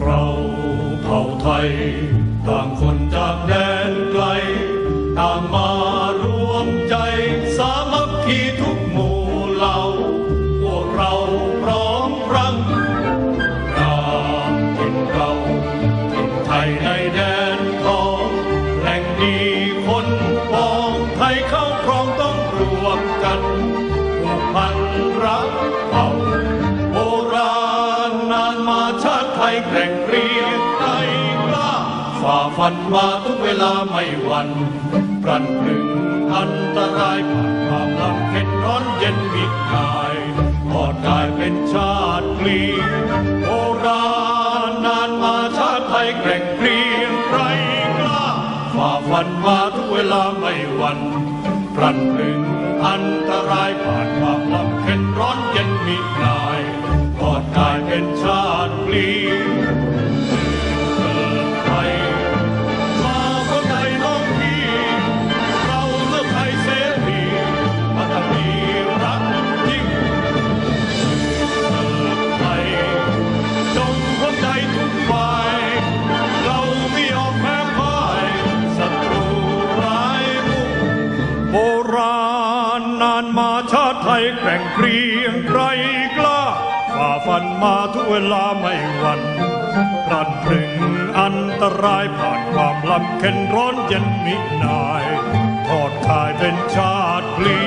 เราเผ่าไทย ต่างคนจากแดนไกล ต่างมารวมใจสามัคคี แกร่งเรียงไกรกล้าฝ่าฟันมาทุกเวลาไม่หวั่นปรันพรึงอันตรายผ่านความลำเค็ญร้อนเย็นมิกายทอดกายเป็นชาติกลีโบราณนานมาชาติไทยแกร่งเรียงไกรกล้าฝ่าฟันมาทุกเวลาไม่หวั่นปรันพรึงอันตรายผ่านความลำเค็ญร้อนเย็นมิกายทอดกายพอไทยเสรีพัฒนีรักยิ่งเกิดไทยจงเข้าใจทุกายเราไม่ยอมแพ้พ่ายศัตรูร้ายบุกโบราณนชาติ ไทยแกร่งเกรียงไกรกล้า ฝ่าฟันมาทุกเวลาไม่หวั่นรันพรึงอันตรายผ่านความลำเค็นร้อนเย็นมินาย ทอดกายเป็นชาติพลี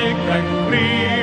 like a.